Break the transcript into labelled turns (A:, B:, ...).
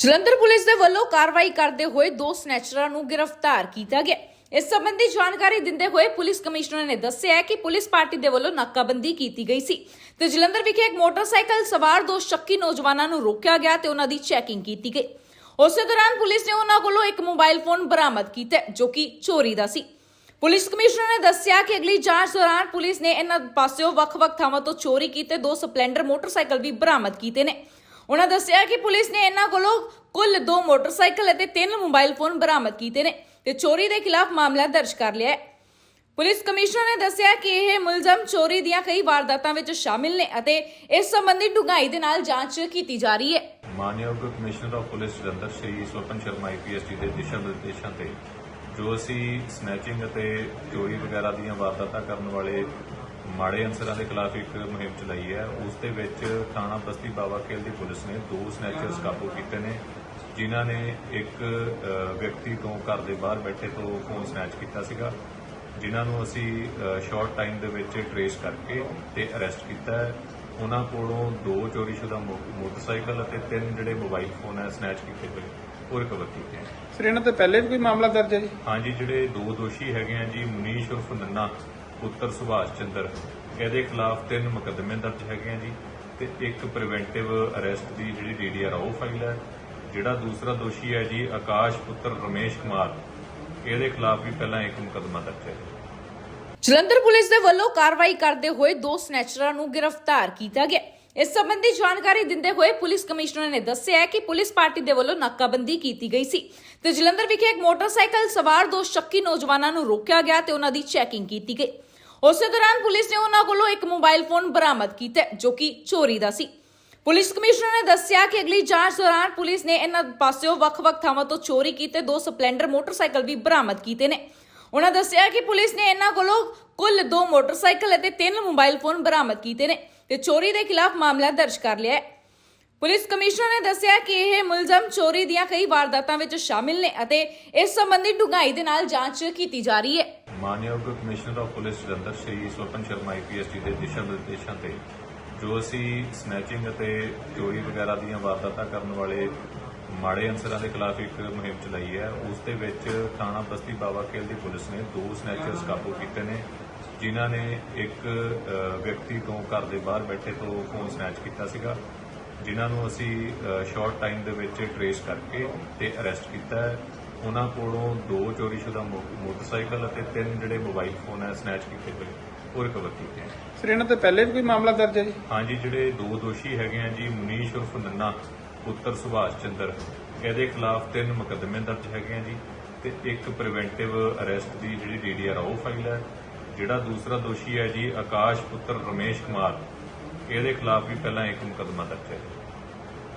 A: Jalandhar police ਦੇ ਵੱਲੋਂ ਕਾਰਵਾਈ ਕਰਦੇ ਹੋਏ ਦੋ ਸਨੈਚਰਾਂ ਨੂੰ ਗ੍ਰਿਫਤਾਰ ਕੀਤਾ ਗਿਆ। ਇਸ ਸੰਬੰਧੀ ਜਾਣਕਾਰੀ ਦਿੰਦੇ ਹੋਏ ਪੁਲਿਸ ਕਮਿਸ਼ਨਰ ਨੇ ਦੱਸਿਆ ਕਿ ਪੁਲਿਸ ਪਾਰਟੀ ਦੇ ਵੱਲੋਂ ਨਾਕਾਬੰਦੀ ਕੀਤੀ ਗਈ ਸੀ ਤੇ ਜਲੰਧਰ ਵਿਖੇ ਇੱਕ ਮੋਟਰਸਾਈਕਲ ਸਵਾਰ ਦੋ ਸ਼ੱਕੀ ਨੌਜਵਾਨਾਂ ਨੂੰ ਰੋਕਿਆ ਗਿਆ ਤੇ ਉਹਨਾਂ ਦੀ ਚੈਕਿੰਗ ਕੀਤੀ ਗਈ। ਉਸੇ ਦੌਰਾਨ ਪੁਲਿਸ ਨੇ ਉਹਨਾਂ ਕੋਲੋਂ ਇੱਕ ਮੋਬਾਈਲ ਫੋਨ ਬਰਾਮਦ ਕੀਤਾ ਜੋ ਕਿ ਚੋਰੀ ਦਾ ਸੀ। ਪੁਲਿਸ ਕਮਿਸ਼ਨਰ ਨੇ ਦੱਸਿਆ ਕਿ ਅਗਲੀ ਜਾਂਚ ਦੌਰਾਨ ਪੁਲਿਸ ਨੇ ਇਹਨਾਂ ਪਾਸਿਓਂ ਵੱਖ-ਵੱਖ ਥਾਵਾਂ ਤੋਂ ਚੋਰੀ ਕੀਤੇ ਦੋ ਸਪਲੈਂਡਰ ਮੋਟਰਸਾਈਕਲ ਵੀ ਬਰਾਮਦ ਕੀਤੇ ਨੇ। ਉਹਨਾਂ ਦੱਸਿਆ ਕਿ ਪੁਲਿਸ ਨੇ ਇਹਨਾਂ ਕੋਲੋਂ ਕੁੱਲ ਦੋ ਮੋਟਰਸਾਈਕਲ ਅਤੇ ਤਿੰਨ ਮੋਬਾਈਲ ਫੋਨ ਬਰਾਮਦ ਕੀਤੇ ਨੇ ਤੇ ਚੋਰੀ ਦੇ ਖਿਲਾਫ ਮਾਮਲਾ ਦਰਜ ਕਰ ਲਿਆ ਹੈ। ਪੁਲਿਸ ਕਮਿਸ਼ਨਰ ਨੇ ਦੱਸਿਆ ਕਿ ਇਹ ਮੁਲਜ਼ਮ ਚੋਰੀ ਦੀਆਂ ਕਈ ਵਾਰਦਾਤਾਂ ਵਿੱਚ ਸ਼ਾਮਿਲ ਨੇ ਅਤੇ ਇਸ ਸੰਬੰਧੀ ਡੂੰਘਾਈ ਦੇ ਨਾਲ ਜਾਂਚ ਕੀਤੀ ਜਾ ਰਹੀ ਹੈ।
B: ਮਾਨਯੋਗ commissioner of police Jalandhar Shri Swapan Sharma ਆਈਪੀਐਸਟੀ ਦੇ ਦਿਸ਼ਾ ਨਿਰਦੇਸ਼ਾਂ ਤੇ ਜੋ ਅਸੀਂ ਸਨੈਚਿੰਗ ਅਤੇ ਚੋਰੀ ਵਗੈਰਾ ਦੀਆਂ ਵਾਰਦਾਤਾਂ ਕਰਨ ਵਾਲੇ ਮਾੜੇ ਅਨਸਰਾਂ ਦੇ ਖਿਲਾਫ ਇੱਕ ਮੁਹਿੰਮ ਚਲਾਈ ਹੈ। ਉਸ ਦੇ ਵਿੱਚ ਥਾਣਾ ਬਸਤੀ ਬਾਵਾ ਖੇਲ ਦੀ ਪੁਲਿਸ ਨੇ ਦੋ ਸਨੈਚਰਸ ਕਾਬੂ ਕੀਤੇ ਨੇ ਜਿਨ੍ਹਾਂ ਨੇ ਇੱਕ ਵਿਅਕਤੀ ਤੋਂ ਘਰ ਦੇ ਬਾਹਰ ਬੈਠੇ ਤੋਂ ਫੋਨ ਸਨੈਚ ਕੀਤਾ ਸੀਗਾ ਜਿਨ੍ਹਾਂ ਨੂੰ ਅਸੀਂ ਸ਼ਾਰਟ ਟਾਈਮ ਦੇ ਵਿੱਚ ਟਰੇਸ ਕਰਕੇ ਤੇ ਅਰੈਸਟ ਕੀਤਾ ਹੈ। ਉਹਨਾਂ ਕੋਲੋਂ ਦੋ ਚੋਰੀਸ਼ੁਦਾ ਮੋਟਰਸਾਈਕਲ ਅਤੇ ਤਿੰਨ ਜਿਹੜੇ ਮੋਬਾਈਲ ਫੋਨ ਹੈ ਸਨੈਚ ਕੀਤੇ ਹੋਏ ਉਹ ਰਿਕਵਰ ਕੀਤੇ
C: ਸਰ ਇਹਨਾਂ ਤੇ ਪਹਿਲੇ ਵੀ ਕੋਈ ਮਾਮਲਾ ਦਰਜ ਹੈ ਜੀ?
B: ਹਾਂਜੀ ਜਿਹੜੇ ਦੋ ਦੋਸ਼ੀ ਹੈਗੇ ਆ ਜੀ ਮਨੀਸ਼ ਉਰਫ ਨੰਨਾ ਪੁੱਤਰ ਸੁਭਾਸ਼ ਚੰਦਰ, ਇਹਦੇ ਖਿਲਾਫ ਤਿੰਨ ਮੁਕੱਦਮੇ ਦਰਜ ਹੈਗੇ ਆ ਜੀ ਤੇ ਇੱਕ ਪ੍ਰੀਵੈਂਟਿਵ ਅਰੈਸਟ ਦੀ ਜਿਹੜੀ ਡੀਡੀਆਰ ਉਹ ਫਾਈਲ ਹੈ, ਜਿਹੜਾ ਦੂਸਰਾ ਦੋਸ਼ੀ ਹੈ ਜੀ ਆਕਾਸ਼ ਪੁੱਤਰ ਰਮੇਸ਼ ਕੁਮਾਰ, ਇਹਦੇ ਖਿਲਾਫ ਵੀ ਪਹਿਲਾਂ ਇੱਕ ਮੁਕੱਦਮਾ ਦਰਜ ਹੈ।
A: ਜਲੰਧਰ ਪੁਲਿਸ ਦੇ ਵੱਲੋਂ ਕਾਰਵਾਈ ਕਰਦੇ ਹੋਏ ਦੋ ਸਨੈਚਰਾਂ ਨੂੰ ਗ੍ਰਿਫਤਾਰ ਕੀਤਾ ਗਿਆ। ਇਸ ਸੰਬੰਧੀ ਜਾਣਕਾਰੀ ਦਿੰਦੇ ਹੋਏ ਪੁਲਿਸ ਕਮਿਸ਼ਨਰ ਨੇ ਦੱਸਿਆ ਕਿ ਪੁਲਿਸ ਪਾਰਟੀ ਦੇ ਵੱਲੋਂ ਨਾਕਾਬੰਦੀ ਕੀਤੀ ਗਈ ਸੀ ਤੇ ਜਲੰਧਰ ਵਿਖੇ ਇੱਕ ਮੋਟਰਸਾਈਕਲ ਸਵਾਰ ਦੋ ਸ਼ੱਕੀ ਨੌਜਵਾਨਾਂ ਨੂੰ ਰੋਕਿਆ ਗਿਆ ਤੇ ਉਹਨਾਂ ਦੀ ਚੈਕਿੰਗ ਕੀਤੀ ਗਈ। ਉਸੇ ਦੌਰਾਨ ਪੁਲਿਸ ਨੇ ਉਹਨਾਂ ਕੋਲੋਂ ਇੱਕ ਮੋਬਾਈਲ ਫੋਨ ਬਰਾਮਦ ਕੀਤਾ ਹੈ, ਜੋ ਕਿ ਚੋਰੀ ਦਾ ਸੀ। ਪੁਲਿਸ ਕਮਿਸ਼ਨਰ ਨੇ ਦੱਸਿਆ ਕਿ ਅਗਲੀ ਜਾਂਚ ਦੌਰਾਨ ਪੁਲਿਸ ਨੇ ਇਹਨਾਂ ਪਾਸਿਓਂ ਵੱਖ-ਵੱਖ ਥਾਵਾਂ ਤੋਂ ਚੋਰੀ ਕੀਤੇ ਦੋ ਸਪਲੈਂਡਰ ਮੋਟਰਸਾਈਕਲ ਵੀ ਬਰਾਮਦ ਕੀਤੇ ਨੇ। ਉਹਨਾਂ ਦੱਸਿਆ ਕਿ ਪੁਲਿਸ ਨੇ ਇਹਨਾਂ ਕੋਲੋਂ ਕੁੱਲ ਦੋ ਮੋਟਰਸਾਈਕਲ ਅਤੇ ਤਿੰਨ ਮੋਬਾਈਲ ਫੋਨ ਬਰਾਮਦ ਕੀਤੇ ਨੇ ਤੇ ਚੋਰੀ ਦੇ ਖਿਲਾਫ ਮਾਮਲਾ ਦਰਜ ਕਰ ਲਿਆ ਹੈ। ਪੁਲਿਸ ਕਮਿਸ਼ਨਰ ਨੇ ਦੱਸਿਆ ਕਿ ਇਹ ਮੁਲਜ਼ਮ ਚੋਰੀ ਦੀਆਂ ਕਈ ਵਾਰਦਾਤਾਂ ਵਿੱਚ ਸ਼ਾਮਿਲ ਨੇ ਅਤੇ ਇਸ ਸੰਬੰਧੀ ਡੂੰਘਾਈ ਦੇ ਨਾਲ ਜਾਂਚ ਕੀਤੀ ਜਾ ਰਹੀ ਹੈ।
B: ਮਾਨਯੋਗ commissioner of police Jalandhar Shri Swapan Sharma ਆਈਪੀਐਸਟੀ ਦੇ ਦਿਸ਼ਾ ਨਿਰਦੇਸ਼ਾਂ ਤੇ ਜੋ ਅਸੀਂ ਸਨੈਚਿੰਗ ਅਤੇ ਚੋਰੀ ਵਗੈਰਾ ਦੀਆਂ ਵਾਰਦਾਤਾਂ ਕਰਨ ਵਾਲੇ ਮਾੜੇ ਅਨਸਰਾਂ ਦੇ ਖਿਲਾਫ ਇੱਕ ਮੁਹਿੰਮ ਚਲਾਈ ਹੈ, ਉਸ ਦੇ ਵਿੱਚ ਥਾਣਾ ਬਸਤੀ ਬਾਵਾ ਖੇਲ ਦੀ ਪੁਲਿਸ ਨੇ ਦੋ ਸਨੈਚਰਸ ਕਾਬੂ ਕੀਤੇ ਨੇ, ਜਿਨ੍ਹਾਂ ਨੇ ਇੱਕ ਵਿਅਕਤੀ ਤੋਂ ਘਰ ਦੇ ਬਾਹਰ ਬੈਠੇ ਤੋਂ ਫੋਨ ਸਨੈਚ ਕੀਤਾ ਸੀਗਾ, ਜਿਨ੍ਹਾਂ ਨੂੰ ਅਸੀਂ ਸ਼ਾਰਟ ਟਾਈਮ ਦੇ ਵਿੱਚ ਟਰੇਸ ਕਰਕੇ ਤੇ ਅਰੈਸਟ ਕੀਤਾ ਹੈ। ਉਹਨਾਂ ਕੋਲੋਂ ਦੋ ਚੋਰੀਸ਼ੁਦਾ ਮੋ- ਮੋਟਰਸਾਈਕਲ ਅਤੇ ਤਿੰਨ ਜਿਹੜੇ ਮੋਬਾਈਲ ਫੋਨ ਹੈ ਸਨੈਚ ਕੀਤੇ ਹੋਏ ਉਹ ਰਿਕਵਰ ਕੀਤੇ ਹੈ।
C: ਸਰ ਇਹਨਾਂ ਤੇ ਪਹਿਲੇ ਵੀ ਕੋਈ ਮਾਮਲਾ ਦਰਜ ਹੈ ਜੀ?
B: ਹਾਂਜੀ ਜਿਹੜੇ ਦੋ ਦੋਸ਼ੀ ਹੈਗੇ ਆ ਜੀ ਮਨੀਸ਼ ਉਰਫ ਨੰਨਾ ਪੁੱਤਰ ਸੁਭਾਸ਼ ਚੰਦਰ ਇਹਦੇ ਖਿਲਾਫ ਤਿੰਨ ਮੁਕੱਦਮੇ ਦਰਜ ਹੈਗੇ ਆ ਜੀ ਤੇ ਇੱਕ ਪ੍ਰੀਵੈਂਟਿਵ ਅਰੈਸਟ ਦੀ ਜਿਹੜੀ ਡੀਡੀਆਰ ਉਹ ਫਾਈਲ ਹੈ। ਜਿਹੜਾ ਦੂਸਰਾ ਦੋਸ਼ੀ ਹੈ ਜੀ ਆਕਾਸ਼ ਪੁੱਤਰ ਰਮੇਸ਼ ਕੁਮਾਰ ਇਹਦੇ ਖਿਲਾਫ ਵੀ ਪਹਿਲਾਂ ਇੱਕ ਮੁਕੱਦਮਾ ਦਰਜ ਹੈ।